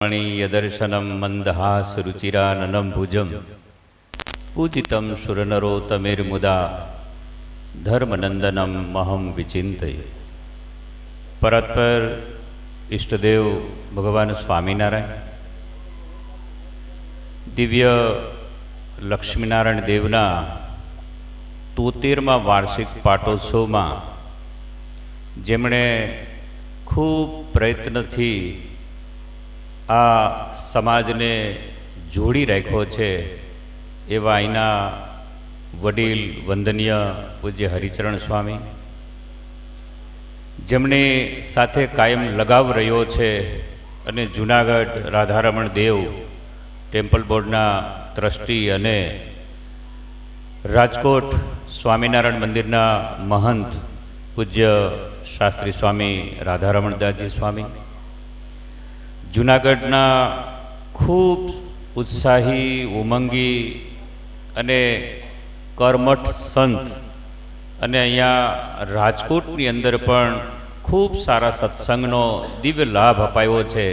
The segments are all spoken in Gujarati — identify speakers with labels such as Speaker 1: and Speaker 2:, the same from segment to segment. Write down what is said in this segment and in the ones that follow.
Speaker 1: મણીયદર્શનમ મંદહાસરુચિરાનનમ ભુજમ પૂજિતમ સુરનરોતમેર્મુદા ધર્મનંદનમ મહમ વિચિંતય પરત્પર ઇષ્ટદેવ ભગવાન સ્વામિનારાયણ દિવ્ય લક્ષ્મીનારાયણ દેવના તોતેરમાં વાર્ષિક પાટોત્સવમાં જેમણે ખૂબ પ્રયત્નથી આ સમાજને જોડી રાખ્યો છે એવા અહીંના વડીલ વંદનીય પૂજ્ય હરિચરણ સ્વામી. જેમની સાથે કાયમ લગાવ રહ્યો છે અને જુનાગઢ રાધારમણ દેવ ટેમ્પલ બોર્ડના ટ્રસ્ટી અને રાજકોટ સ્વામિનારાયણ મંદિરના મહંત પૂજ્ય શાસ્ત્રી સ્વામી રાધારમણદાસજી સ્વામી. જુનાગઢના ખૂબ ઉત્સાહી, ઉમંગી અને કર્મઠ સંત અને અહીંયા રાજકોટની અંદર પણ ખૂબ સારા સત્સંગનો દિવ્ય લાભ અપાયો છે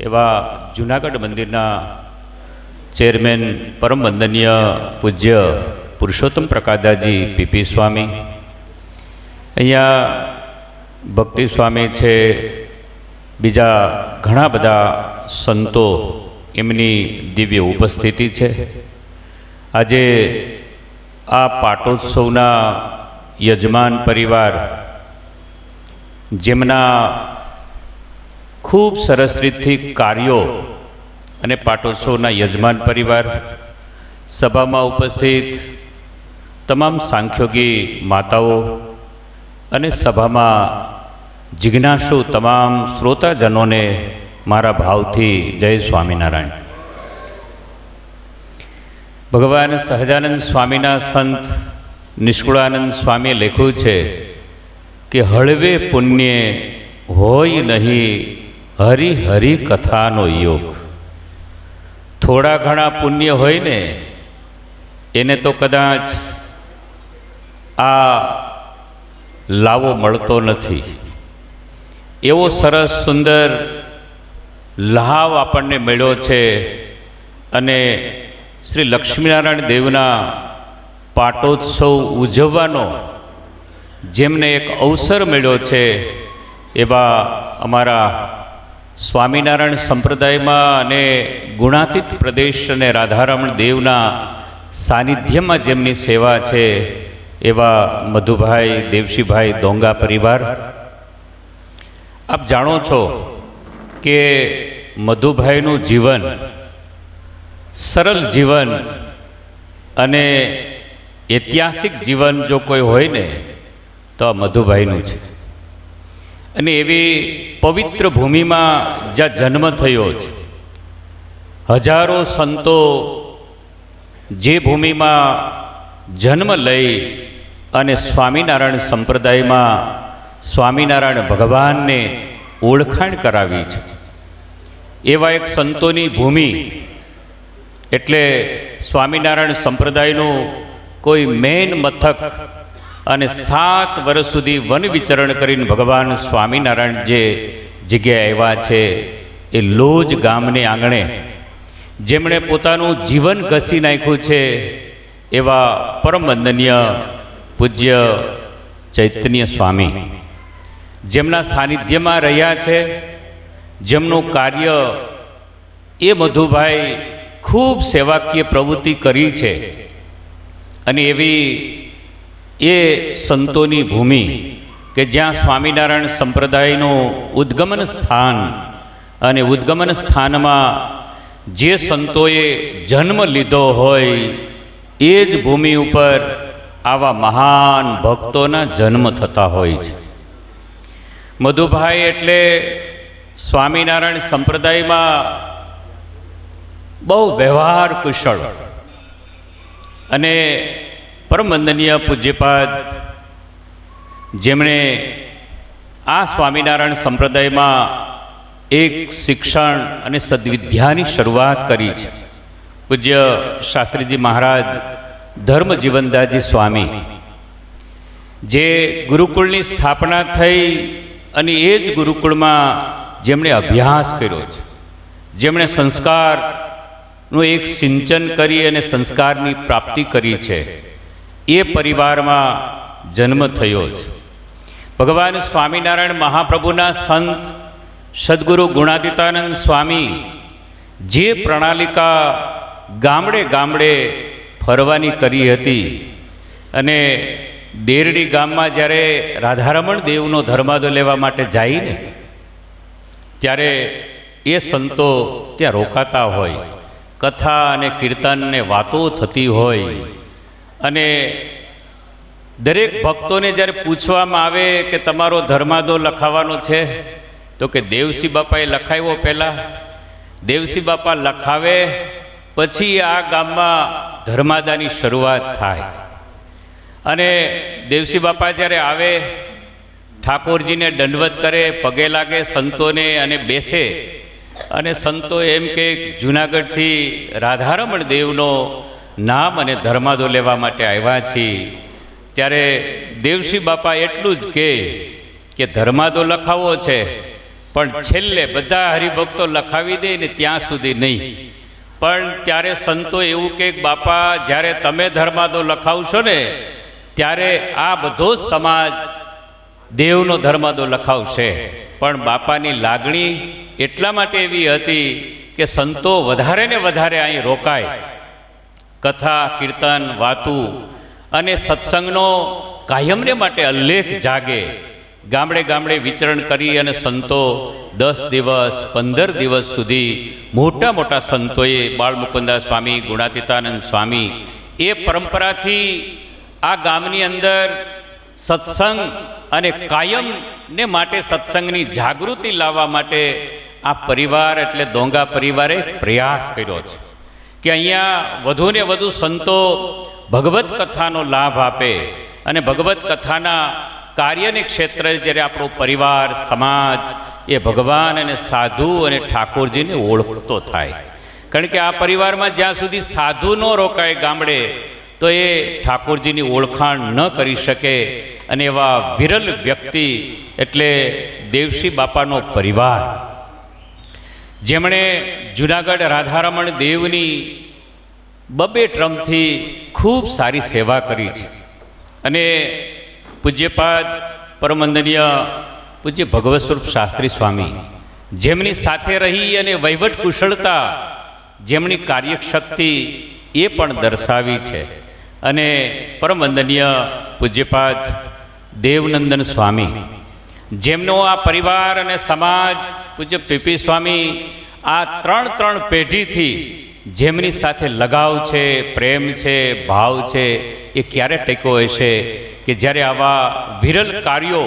Speaker 1: એવા જુનાગઢ મંદિરના ચેરમેન પરમ વંદનીય પૂજ્ય પુરુષોત્તમ પ્રકાદાજી પીપી સ્વામી. અહીંયા ભક્તિ સ્વામી છે. બીજા ઘણા બધા સંતો એમની દિવ્ય ઉપસ્થિતિ છે. આજે આ પાટોત્સવના યજમાન પરિવાર જેમના ખૂબ સરસ રીતથી કાર્યો અને પાટોત્સવના યજમાન પરિવાર સભામાં ઉપસ્થિત તમામ સાંખ્યોગી માતાઓ અને સભામાં જિજ્ઞાસુ તમામ શ્રોતાજનોને મારા ભાવથી જય સ્વામિનારાયણ. ભગવાન સહજાનંદ સ્વામીના સંત નિષ્કુળાનંદ સ્વામીએ લખ્યું છે કે હળવે પુણ્ય હોય નહીં હરિ હરિ કથાનો યોગ. થોડા ઘણા પુણ્ય હોય ને એને તો કદાચ આ લાવો મળતો નથી. એવો સરસ સુંદર લહાવ આપણને મળ્યો છે અને શ્રી લક્ષ્મીનારાયણ દેવના પાટોત્સવ ઉજવવાનો જેમને એક અવસર મળ્યો છે એવા અમારા સ્વામિનારાયણ સંપ્રદાયમાં અને ગુણાતીત પ્રદેશ અને રાધારમણ દેવના સાનિધ્યમાં જેમની સેવા છે એવા મધુભાઈ, દેવશીભાઈ, દોંગા પરિવાર આપ જાણો છો કે મધુભાઈનું જીવન, સરળ જીવન અને ઐતિહાસિક જીવન જો કોઈ હોય ને, તો આ મધુભાઈનું છે. અને એવી પવિત્ર ભૂમિમાં જ્યાં જન્મ થયો છે, હજારો સંતો જે ભૂમિમાં જન્મ લઈ અને સ્વામિનારાયણ સંપ્રદાયમાં સ્વામિનારાયણ ભગવાનને ઓળખાણ કરાવી છે. એવા એક સંતોની ભૂમિ એટલે સ્વામિનારાયણ સંપ્રદાયનું કોઈ મેન મથક અને સાત વર્ષ સુધી વન વિચરણ કરીને ભગવાન સ્વામિનારાયણ જે જગ્યાએ આવ્યા છે, એ લોજ ગામને આંગણે જેમણે પોતાનું જીવન ઘસી નાખ્યું છે, એવા પરમ વંદનીય પૂજ્ય ચૈતન્ય સ્વામી. જેમના સાનિધ્યમાં રહ્યા છે, જેમનું કાર્ય એ મધુભાઈ ખૂબ સેવાકીય પ્રવૃત્તિ કરી છે. અને એવી એ સંતોની ભૂમિ કે જ્યાં સ્વામિનારાયણ સંપ્રદાયનું ઉદ્ગમન સ્થાન અને ઉદ્ગમન સ્થાનમાં જે સંતોએ જન્મ લીધો હોય, એ જ ભૂમિ ઉપર આવા મહાન ભક્તોના જન્મ થતા હોય છે. મધુભાઈ એટલે સ્વામિનારાયણ સંપ્રદાયમાં બહુ વ્યવહાર કુશળ. અને પરમ વંદનીય પૂજ્યપાદ જેમણે આ સ્વામિનારાયણ સંપ્રદાયમાં એક શિક્ષણ અને સદવિદ્યાની શરૂઆત કરી છે. પૂજ્ય શાસ્ત્રીજી મહારાજ ધર્મ જીવનદાસજી સ્વામી, જે ગુરુકુળની સ્થાપના થઈ અને એ જ ગુરુકુળમાં જેમણે અભ્યાસ કર્યો છે, જેમણે સંસ્કારનું એક સિંચન કરી અને સંસ્કારની પ્રાપ્તિ કરી છે, એ પરિવારમાં જન્મ થયો છે. ભગવાન સ્વામિનારાયણ મહાપ્રભુના સંત સદગુરુ ગુણાતીતાનંદ સ્વામી જે પ્રણાલિકા ગામડે ગામડે ફરવાની કરી હતી અને દેરડી ગામમાં જ્યારે રાધારમણ દેવનો ધર્માદો લેવા માટે જાય ને ત્યારે એ સંતો ત્યાં રોકાતા હોય, કથા અને કીર્તનને વાતો થતી હોય. અને દરેક ભક્તોને જ્યારે પૂછવામાં આવે કે તમારો ધર્માદો લખાવાનો છે, તો કે દેવસી બાપાએ લખાવ્યો પહેલાં. દેવસી બાપા લખાવે, પછી આ ગામમાં ધર્માદાની શરૂઆત થાય. અને દેવસી બાપા જ્યારે આવે, ઠાકોરજીને દંડવત કરે, પગે લાગે સંતોને અને બેસે. અને સંતો એમ કે જુનાગઢથી રાધારમણ દેવનો નામ અને ધર્માદો લેવા માટે આવ્યા છીએ. ત્યારે દેવસી બાપા એટલું જ કહે કે ધર્માદો લખાવો છે, પણ છેલ્લે બધા હરિભક્તો લખાવી દે ને ત્યાં સુધી નહીં. પણ ત્યારે સંતો એવું કે, બાપા, જ્યારે તમે ધર્માદો લખાવશો ને ત્યારે આ બધો સમાજ દેવનો ધર્માદો લખાવશે. પણ બાપાની લાગણી એટલા માટે એવી હતી કે સંતો વધારે ને વધારે અહીં રોકાય. કથા, કીર્તન, વાતું અને સત્સંગનો કાયમને માટે ઉલ્લેખ જાગે. ગામડે ગામડે વિચરણ કરી અને સંતો દસ દિવસ, પંદર દિવસ સુધી મોટા મોટા સંતોએ બાળમુકુંદા સ્વામી, ગુણાતીતાનંદ સ્વામી એ પરંપરાથી આ ગામની અંદર સત્સંગ અને કાયમને માટે સત્સંગની જાગૃતિ લાવવા માટે આ પરિવાર એટલે દોંગા પરિવારે પ્રયાસ કર્યો છે કે અહીંયા વધુને વધુ સંતો ભગવત કથાનો લાભ આપે અને ભગવત કથાના કાર્યને ક્ષેત્રે જ્યારે આપણો પરિવાર, સમાજ એ ભગવાન અને સાધુ અને ઠાકોરજીને ઓળખતો થાય. કારણ કે આ પરિવારમાં જ્યાં સુધી સાધુ ન રોકાય ગામડે તો એ ઠાકોરજીની ઓળખાણ ન કરી શકે અને એવા વિરલ વ્યક્તિ એટલે દેવશી બાપાનો પરિવાર. જેમણે જુનાગઢ રાધારમણ દેવની બબે ટ્રમથી ખૂબ સારી સેવા કરી છે. અને પૂજ્યપાદ પરમંદનીય પૂજ્ય ભગવત સ્વરૂપ શાસ્ત્રી સ્વામી જેમની સાથે રહી અને વહીવટ કુશળતા જેમની કાર્યશક્તિ એ પણ દર્શાવી છે. અને પરમવંદનીય પૂજ્યપાદ દેવનંદન સ્વામી. જેમનો આ પરિવાર અને સમાજ પૂજ્ય પીપી સ્વામી આ ત્રણ ત્રણ પેઢીથી જેમની સાથે લગાવ છે, પ્રેમ છે, ભાવ છે, એ ક્યારે ટેકો હશે કે જ્યારે આવા વિરલ કાર્યો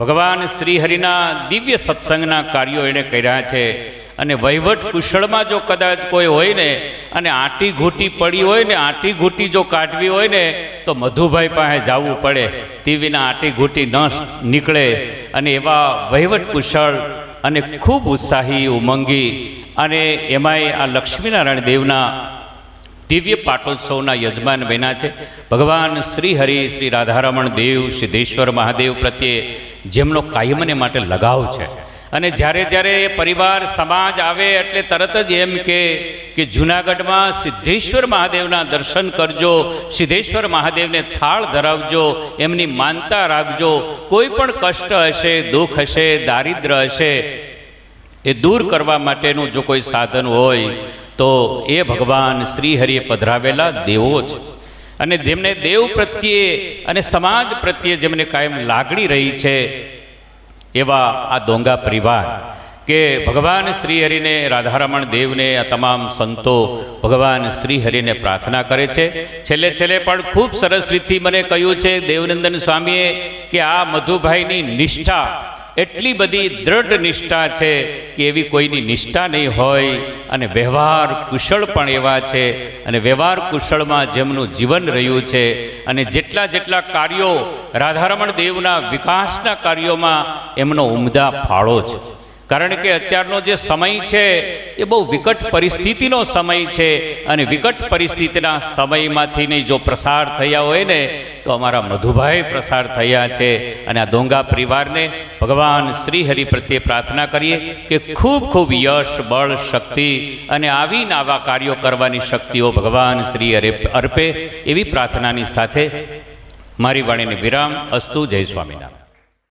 Speaker 1: ભગવાન શ્રીહરિના દિવ્ય સત્સંગના કાર્યો એણે કર્યા છે અને વહીવટ કુશળમાં જો કદાચ કોઈ હોય ને, અને આટી ઘૂંટી પડી હોય ને, આટી ઘૂંટી જો કાઢવી હોય ને, તો મધુભાઈ પાસે જવું પડે. તે વિના આંટી ઘૂંટી ન નીકળે. અને એવા વહીવટ કુશળ અને ખૂબ ઉત્સાહી, ઉમંગી અને એમાંય આ લક્ષ્મીનારાયણ દેવના દિવ્ય પાટોત્સવના યજમાન બન્યા છે. ભગવાન શ્રી હરિ, શ્રી રાધારમણ દેવ, સિદ્ધેશ્વર મહાદેવ પ્રત્યે જેમનો કાયમને માટે લગાવ છે. અને જ્યારે જ્યારે એ પરિવાર સમાજ આવે એટલે તરત જ એમ કે કે જૂનાગઢમાં સિદ્ધેશ્વર મહાદેવના દર્શન કરજો, સિદ્ધેશ્વર મહાદેવને થાળ ધરાવજો, એમની માનતા રાખજો, કોઈ પણ કષ્ટ હશે, દુઃખ હશે, દારિદ્ર હશે, એ દૂર કરવા માટેનું જો કોઈ સાધન હોય, તો એ ભગવાન શ્રી હરિએ પધરાવેલા દેવો છે અને જેમને દેવ પ્રત્યે અને સમાજ પ્રત્યે જેમને કાયમ લાગણી રહી છે એવા આ દોંગા પરિવાર કે ભગવાન શ્રી હરિને રાધારમણ દેવને આ તમામ સંતો ભગવાન શ્રી હરિને પ્રાર્થના કરે છે. છેલ્લે છેલ્લે પણ ખૂબ સરસ રીતથી મને કહ્યું છે, દેવનંદન સ્વામીએ કે આ મધુભાઈની નિષ્ઠા એટલી બધી દ્રઢ નિષ્ઠા છે કે એવી કોઈની નિષ્ઠા નહીં હોય અને વ્યવહાર કુશળ પણ એવા છે અને વ્યવહાર કુશળમાં જેમનું જીવન રહ્યું છે અને જેટલા જેટલા કાર્યો રાધારમણ દેવના વિકાસના કાર્યોમાં એમનો ઉમદા ફાળો છે. કારણ કે અત્યારનો જે સમય છે એ બહુ વિકટ પરિસ્થિતિનો સમય છે અને વિકટ પરિસ્થિતિના સમયમાંથી નહીં જો પ્રસાર થયા હોય ને તો અમારા મધુભાઈ પ્રસાર થયા છે અને આ દોંગા પરિવારને ભગવાન શ્રી હરિ પ્રત્યે પ્રાર્થના કરીએ કે ખૂબ ખૂબ યશ, બળ, શક્તિ અને આવીને આવા કાર્યો કરવાની શક્તિઓ ભગવાન શ્રી હરે અર્પે એવી પ્રાર્થનાની સાથે મારી વાણીને વિરામ. અસ્તુ જય સ્વામિનારાયણ.